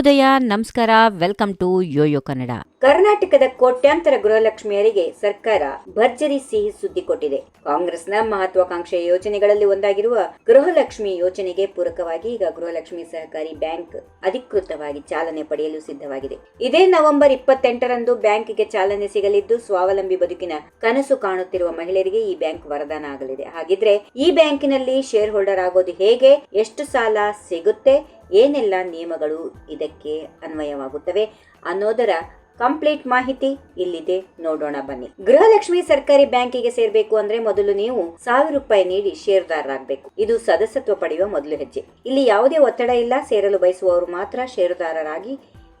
ಉದಯ ನಮಸ್ಕಾರ. Welcome to Yoyo Kannada ಕರ್ನಾಟಕದ ಕೋಟ್ಯಾಂತರ ಗೃಹಲಕ್ಷ್ಮಿಯರಿಗೆ ಸರ್ಕಾರ ಭರ್ಜರಿ ಸಿಹಿ ಸುದ್ದಿ ಕೊಟ್ಟಿದೆ. ಕಾಂಗ್ರೆಸ್ನ ಮಹತ್ವಾಕಾಂಕ್ಷೆಯ ಯೋಜನೆಗಳಲ್ಲಿ ಒಂದಾಗಿರುವ ಗೃಹಲಕ್ಷ್ಮಿ ಯೋಜನೆಗೆ ಪೂರಕವಾಗಿ ಈಗ ಗೃಹಲಕ್ಷ್ಮಿ ಸಹಕಾರಿ ಬ್ಯಾಂಕ್ ಅಧಿಕೃತವಾಗಿ ಚಾಲನೆ ಪಡೆಯಲು ಸಿದ್ಧವಾಗಿದೆ. ಇದೇ ನವೆಂಬರ್ ಇಪ್ಪತ್ತೆಂಟರಂದು ಬ್ಯಾಂಕ್ಗೆ ಚಾಲನೆ ಸಿಗಲಿದ್ದು, ಸ್ವಾವಲಂಬಿ ಬದುಕಿನ ಕನಸು ಕಾಣುತ್ತಿರುವ ಮಹಿಳೆಯರಿಗೆ ಈ ಬ್ಯಾಂಕ್ ವರದಾನ ಆಗಲಿದೆ. ಹಾಗಿದ್ರೆ ಈ ಬ್ಯಾಂಕಿನಲ್ಲಿ ಶೇರ್ ಹೋಲ್ಡರ್ ಆಗೋದು ಹೇಗೆ? ಎಷ್ಟು ಸಾಲ ಸಿಗುತ್ತೆ? ಏನೆಲ್ಲ ನಿಯಮಗಳು ಇದಕ್ಕೆ ಅನ್ವಯವಾಗುತ್ತವೆ ಅನ್ನೋದರ ಕಂಪ್ಲೀಟ್ ಮಾಹಿತಿ ಇಲ್ಲಿದೆ, ನೋಡೋಣ ಬನ್ನಿ. ಗೃಹಲಕ್ಷ್ಮಿ ಸರ್ಕಾರಿ ಬ್ಯಾಂಕಿಗೆ ಸೇರ್ಬೇಕು ಅಂದ್ರೆ ಮೊದಲು ನೀವು ಸಾವಿರ ರೂಪಾಯಿ ನೀಡಿ ಷೇರುದಾರರಾಗಬೇಕು. ಇದು ಸದಸ್ಯತ್ವ ಪಡೆಯುವ ಮೊದಲು ಹೆಜ್ಜೆ. ಇಲ್ಲಿ ಯಾವುದೇ ಒತ್ತಡ ಇಲ್ಲ, ಸೇರಲು ಬಯಸುವವರು ಮಾತ್ರ ಷೇರುದಾರರಾಗಿ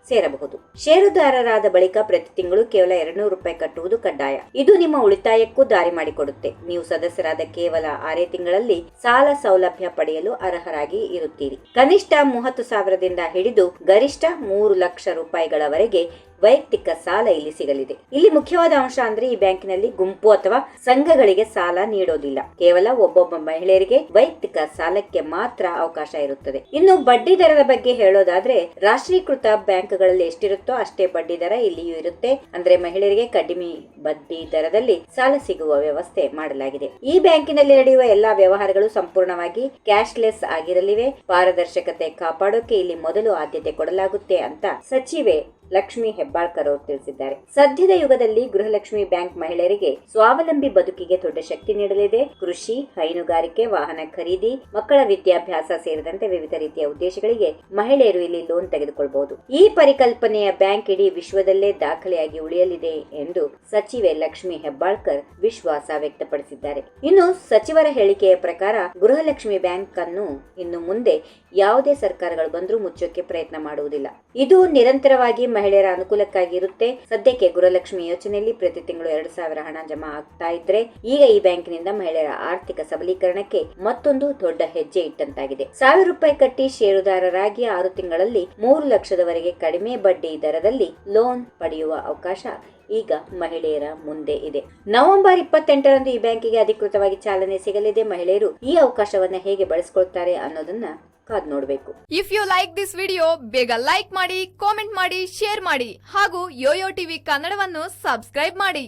ಸೇರಬಹುದು. ಷೇರುದಾರರಾದ ಬಳಿಕ ಪ್ರತಿ ತಿಂಗಳು ಕೇವಲ ಎರಡ್ನೂರು ರೂಪಾಯಿ ಕಟ್ಟುವುದು ಕಡ್ಡಾಯ. ಇದು ನಿಮ್ಮ ಉಳಿತಾಯಕ್ಕೂ ದಾರಿ ಮಾಡಿಕೊಡುತ್ತೆ. ನೀವು ಸದಸ್ಯರಾದ ಕೇವಲ ಆರೇ ತಿಂಗಳಲ್ಲಿ ಸಾಲ ಸೌಲಭ್ಯ ಪಡೆಯಲು ಅರ್ಹರಾಗಿ ಇರುತ್ತೀರಿ. ಕನಿಷ್ಠ ಮೂವತ್ತು ಸಾವಿರದಿಂದ ಹಿಡಿದು ಗರಿಷ್ಠ ಮೂರು ಲಕ್ಷ ರೂಪಾಯಿಗಳವರೆಗೆ ವೈಯಕ್ತಿಕ ಸಾಲ ಇಲ್ಲಿ ಸಿಗಲಿದೆ. ಇಲ್ಲಿ ಮುಖ್ಯವಾದ ಅಂಶ ಅಂದ್ರೆ ಈ ಬ್ಯಾಂಕಿನಲ್ಲಿ ಗುಂಪು ಅಥವಾ ಸಂಘಗಳಿಗೆ ಸಾಲ ನೀಡೋದಿಲ್ಲ. ಕೇವಲ ಒಬ್ಬೊಬ್ಬ ಮಹಿಳೆಯರಿಗೆ ವೈಯಕ್ತಿಕ ಸಾಲಕ್ಕೆ ಮಾತ್ರ ಅವಕಾಶ ಇರುತ್ತದೆ. ಇನ್ನು ಬಡ್ಡಿ ದರದ ಬಗ್ಗೆ ಹೇಳೋದಾದ್ರೆ, ರಾಷ್ಟ್ರೀಕೃತ ಬ್ಯಾಂಕ್ಗಳಲ್ಲಿ ಎಷ್ಟಿರುತ್ತೋ ಅಷ್ಟೇ ಬಡ್ಡಿ ದರ ಇಲ್ಲಿಯೂ ಇರುತ್ತೆ. ಅಂದ್ರೆ ಮಹಿಳೆಯರಿಗೆ ಕಡಿಮೆ ಬಡ್ಡಿ ದರದಲ್ಲಿ ಸಾಲ ಸಿಗುವ ವ್ಯವಸ್ಥೆ ಮಾಡಲಾಗಿದೆ. ಈ ಬ್ಯಾಂಕಿನಲ್ಲಿ ನಡೆಯುವ ಎಲ್ಲಾ ವ್ಯವಹಾರಗಳು ಸಂಪೂರ್ಣವಾಗಿ ಕ್ಯಾಶ್ಲೆಸ್ ಆಗಿರಲಿವೆ. ಪಾರದರ್ಶಕತೆ ಕಾಪಾಡೋಕೆ ಇಲ್ಲಿ ಮೊದಲು ಆದ್ಯತೆ ಕೊಡಲಾಗುತ್ತೆ ಅಂತ ಸಚಿವೆ ಲಕ್ಷ್ಮಿ ಹೆಬ್ಬಾಳ್ಕರ್ ಅವರು ತಿಳಿಸಿದ್ದಾರೆ. ಸದ್ಯದ ಯುಗದಲ್ಲಿ ಗೃಹಲಕ್ಷ್ಮಿ ಬ್ಯಾಂಕ್ ಮಹಿಳೆಯರಿಗೆ ಸ್ವಾವಲಂಬಿ ಬದುಕಿಗೆ ದೊಡ್ಡ ಶಕ್ತಿ ನೀಡಲಿದೆ. ಕೃಷಿ, ಹೈನುಗಾರಿಕೆ, ವಾಹನ ಖರೀದಿ, ಮಕ್ಕಳ ವಿದ್ಯಾಭ್ಯಾಸ ಸೇರಿದಂತೆ ವಿವಿಧ ರೀತಿಯ ಉದ್ದೇಶಗಳಿಗೆ ಮಹಿಳೆಯರು ಇಲ್ಲಿ ಲೋನ್ ತೆಗೆದುಕೊಳ್ಳಬಹುದು ಈ ಪರಿಕಲ್ಪನೆಯ ಬ್ಯಾಂಕ್ ಇಡೀ ವಿಶ್ವದಲ್ಲೇ ದಾಖಲೆಯಾಗಿ ಉಳಿಯಲಿದೆ ಎಂದು ಸಚಿವೆ ಲಕ್ಷ್ಮಿ ಹೆಬ್ಬಾಳ್ಕರ್ ವಿಶ್ವಾಸ ವ್ಯಕ್ತಪಡಿಸಿದ್ದಾರೆ. ಇನ್ನು ಸಚಿವರ ಹೇಳಿಕೆಯ ಪ್ರಕಾರ ಗೃಹಲಕ್ಷ್ಮಿ ಬ್ಯಾಂಕ್ ಅನ್ನು ಇನ್ನು ಮುಂದೆ ಯಾವುದೇ ಸರ್ಕಾರಗಳು ಬಂದರೂ ಮುಚ್ಚೋಕೆ ಪ್ರಯತ್ನ ಮಾಡುವುದಿಲ್ಲ. ಇದು ನಿರಂತರವಾಗಿ ಮಹಿಳೆಯರ ಅನುಕೂಲಕ್ಕಾಗಿ ಇರುತ್ತೆ. ಸದ್ಯಕ್ಕೆ ಗುರುಲಕ್ಷ್ಮಿ ಯೋಜನೆಯಲ್ಲಿ ಪ್ರತಿ ತಿಂಗಳು ಎರಡು ಸಾವಿರ ಹಣ ಜಮಾ ಆಗ್ತಾ ಇದ್ರೆ, ಈಗ ಈ ಬ್ಯಾಂಕಿನಿಂದ ಮಹಿಳೆಯರ ಆರ್ಥಿಕ ಸಬಲೀಕರಣಕ್ಕೆ ಮತ್ತೊಂದು ದೊಡ್ಡ ಹೆಜ್ಜೆ ಇಟ್ಟಂತಾಗಿದೆ. ಸಾವಿರ ರೂಪಾಯಿ ಕಟ್ಟಿ ಷೇರುದಾರರಾಗಿ ಆರು ತಿಂಗಳಲ್ಲಿ ಮೂರು ಲಕ್ಷದವರೆಗೆ ಕಡಿಮೆ ಬಡ್ಡಿ ದರದಲ್ಲಿ ಲೋನ್ ಪಡೆಯುವ ಅವಕಾಶ ಈಗ ಮಹಿಳೆಯರ ಮುಂದೆ ಇದೆ. ನವೆಂಬರ್ ಇಪ್ಪತ್ತೆಂಟರಂದು ಈ ಬ್ಯಾಂಕಿಗೆ ಅಧಿಕೃತವಾಗಿ ಚಾಲನೆ ಸಿಗಲಿದೆ. ಮಹಿಳೆಯರು ಈ ಅವಕಾಶವನ್ನ ಹೇಗೆ ಬಳಸಿಕೊಳ್ತಾರೆ ಅನ್ನೋದನ್ನ ಕಾದ್ ನೋಡಬೇಕು. If you like this video ಬೇಗ ಲೈಕ್ ಮಾಡಿ ಕಾಮೆಂಟ್ ಮಾಡಿ ಶೇರ್ ಮಾಡಿ ಹಾಗೂ ಯೋಯೋ ಟಿವಿ ಕನ್ನಡವನ್ನು ಸಬ್ಸ್ಕ್ರೈಬ್ ಮಾಡಿ.